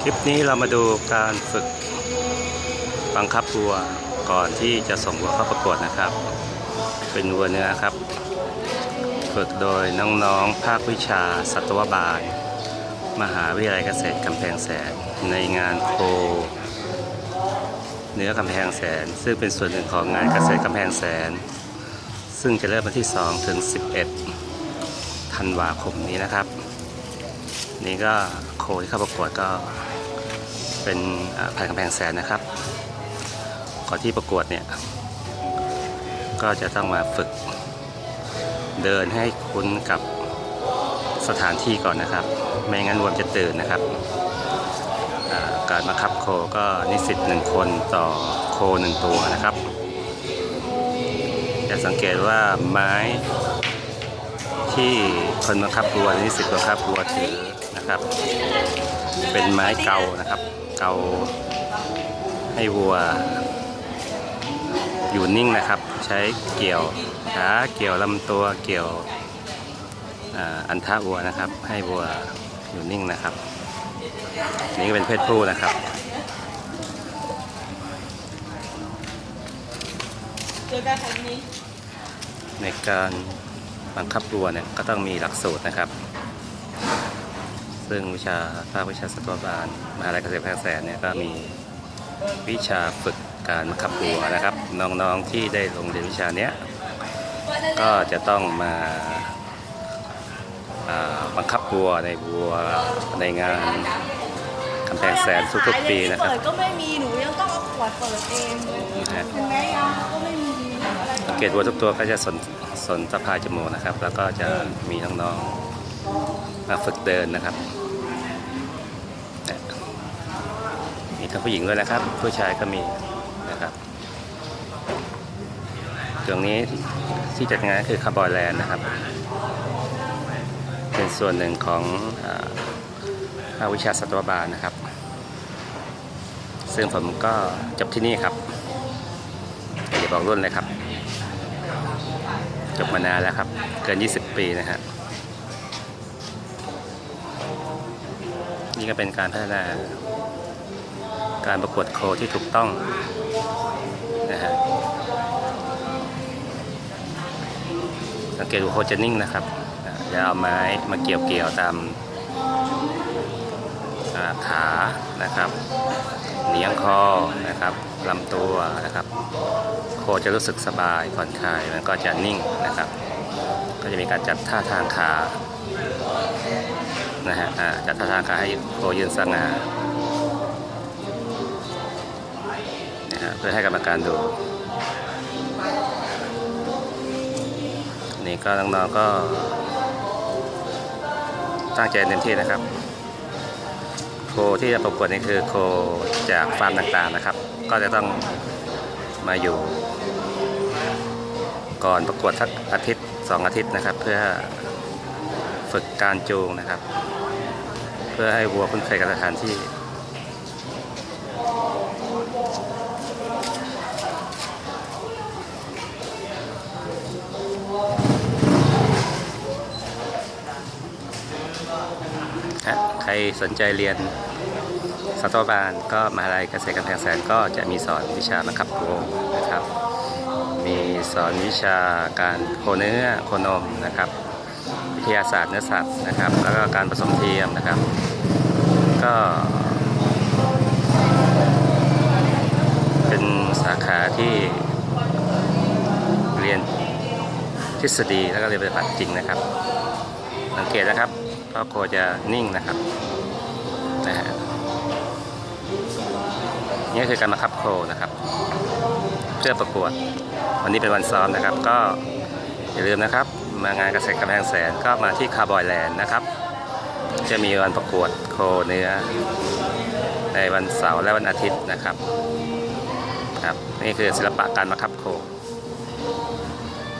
คลิปนี้เรามาดูการฝึกบังคับวัวก่อนที่จะส่งวัวเข้าประกวดนะครับ เป็นวัวเนื้อครับ ฝึกโดยน้องๆ ภาควิชาสัตวบาล มหาวิทยาลัยเกษตรกำแพงแสนในงานโค เนื้อกำแพงแสน ซึ่งเป็นส่วนหนึ่งของงานเกษตรกำแพงแสน ซึ่งจะเริ่มวันที่ 2 ถึง 11 ธันวาคมนี้นะครับ นี่ก็โคที่เข้าประกวดก็เป็นอ่าพันกำแพงแสนนะครับ ก่อนที่ประกวดเนี่ย ก็จะต้องมาฝึกเดินให้คุ้นกับสถานที่ก่อนนะครับ ไม่งั้นวัวจะตื่นนะครับ การบังคับโคก็นิสิตหนึ่งคนต่อโคหนึ่งตัวนะครับ จะสังเกตว่าไม้ที่คนบังคับวัวนิสิตบังคับวัวถือ นะครับ เป็นไม้เกานะครับ เกาให้วัว อยู่นิ่งนะครับ ใช้เกี่ยวขาเกี่ยวลำตัวเกี่ยวอันท่าวัวนะครับ ให้วัวอยู่นิ่งนะครับ นี่ก็เป็นเพศผู้นะครับในการบังคับวัวเนี่ยก็ต้องมีหลักสูตรนะครับ ซึ่งวิชาภาควิชาสัตวบาลมหาลัยเกษตรแพร่แสนเนี่ยก็มีวิชาฝึกการบังคับวัวนะครับ น้องๆที่ได้ลงเรียนวิชาเนี้ยก็จะต้องมาอ่าบังคับวัวในวัวในงานกำแพงแสนทุกๆปีนะครับเปิดก็ไม่มีหนูยังต้องเอาขวดเปิดเองเลยนะฮะเห็นไหมยังก็ไม่มีอะไรสังเกตวัวทุกตัวก็จะสนสนสะพายจมูกนะครับ แล้วก็จะมีน้องๆมาฝึกเดินนะครับเนี่ย มีทั้งผู้หญิงด้วยนะครับ ผู้ชายก็มีนะครับตรงนี้ที่จัดงานคือคาร์บอยแลนด์นะครับ เป็นส่วนหนึ่งของภาควิชาสัตวบาลนะครับ ซึ่งผมก็จบที่นี่ครับอย่าบอกรุ่นเลยครับ จบมานานแล้วครับ เกิน 20 ปีนะฮะนี่ก็เป็นการพัฒนา การประกวดโคที่ถูกต้องนะฮะสังเกตดูโคจะนิ่งนะครับอ่าอย่าเอาไม้มาเกี่ยวเกี่ยวๆตามขานะครับเหนียงคอนะครับลำตัวนะครับ โคจะรู้สึกสบายผ่อนคลายมันก็จะนิ่งนะครับ ก็จะมีการจัดท่าทางขานะฮะอ่าจัดท่าทางขาให้โคยืนสง่า นะฮะเพื่อให้กรรมการดู นี่ก็น้องๆก็ ตั้งใจเต็มที่นะครับ โคที่จะประกวดนี่คือโคจากฟาร์มต่างๆนะครับ ก็จะต้องมาอยู่ ก่อนประกวดสักอาทิตย์สองอาทิตย์นะครับ เพื่อฝึกการจูงนะครับ เพื่อให้วัวคุ้นเคยกับสถานที่ ฮะใค รสนใจเรียนสัตวบาลก็มหาลัยเกษตรกำแพงแสนก็จะมีสอนวิชาบังคับโคนะครับ มีสอนวิชาการโคเนื้อโคนมนะครับ วิทยาศาสตร์เนื้อสัตว์นะครับ แล้วก็การผสมเทียมนะครับ ก็เป็นสาขาที่เรียนทฤษฎีแล้วก็เรียนปฏิบัติจริงนะครับ สังเกตนะครับ พ่อโคจะนิ่งนะครับนะฮะนี่คือการมาคับโคนะครับ เพื่อประกวด วันนี้เป็นวันซ้อมนะครับ ก็อย่าลืมนะครับ มางานเกษตรกำแพงแสนก็มาที่คาร์บอยแลนด์นะครับ จะมีวันประกวดโคเนื้อ ในวันเสาร์และวันอาทิตย์นะครับครับ นี่คือศิลปะการมาคับโค